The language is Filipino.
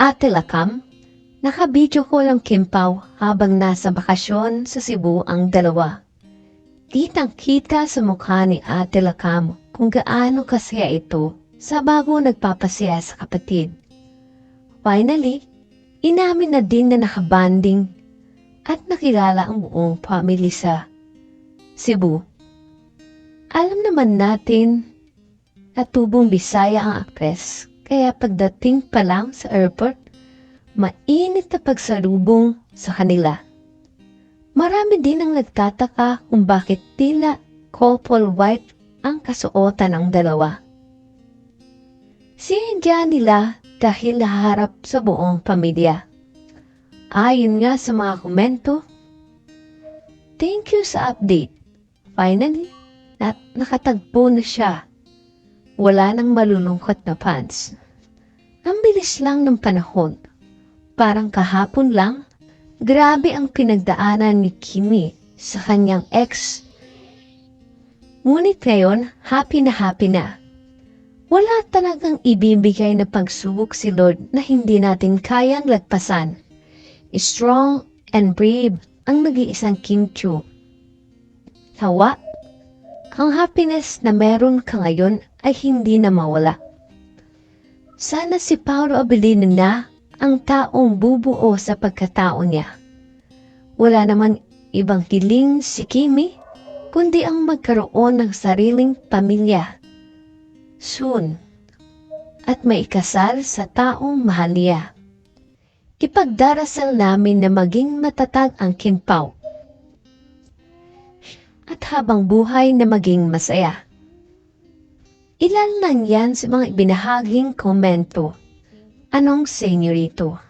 Ate Lakam, nakabidyo ko lang Kimpaw habang nasa bakasyon sa Cebu ang dalawa. Kitang kita sa mukha ni Ate Lakam kung gaano kasaya ito sa bago nagpapasaya sa kapatid. Finally, inamin na din na nakabanding at nakilala ang buong family sa Cebu. Alam naman natin na tubong Bisaya ang aktres, kaya pagdating pa lang sa airport, mainit na pagsalubong sa kanila. Marami din ang nagtataka kung bakit tila couple white ang kasuotan ng dalawa. Sinadya nila dahil naharap sa buong pamilya. Ayon nga sa mga komento, Thank you sa update. Finally, na nakatagpo na siya. Wala nang malulungkot na fans. Ang bilis lang ng panahon. Parang kahapon lang, grabe ang pinagdaanan ni Kimi sa kanyang ex. Ngunit ngayon, happy na happy na. Wala talagang ibibigay na pagsubok si Lord na hindi natin kayang lagpasan. Strong and brave ang nag-iisang Kim Chu. Hawa, ang happiness na meron ka ngayon ay hindi na mawala. Sana si Paolo Abilino na ang taong bubuo sa pagkatao niya. Wala naman ibang hiling si Kimi, kundi ang magkaroon ng sariling pamilya. Soon. At maikasal sa taong mahal niya. Ipagdarasal namin na maging matatag ang kinpaw. At habang buhay na maging masaya. Ilan lang yan sa mga ibinahaging komento. Anong senyorito?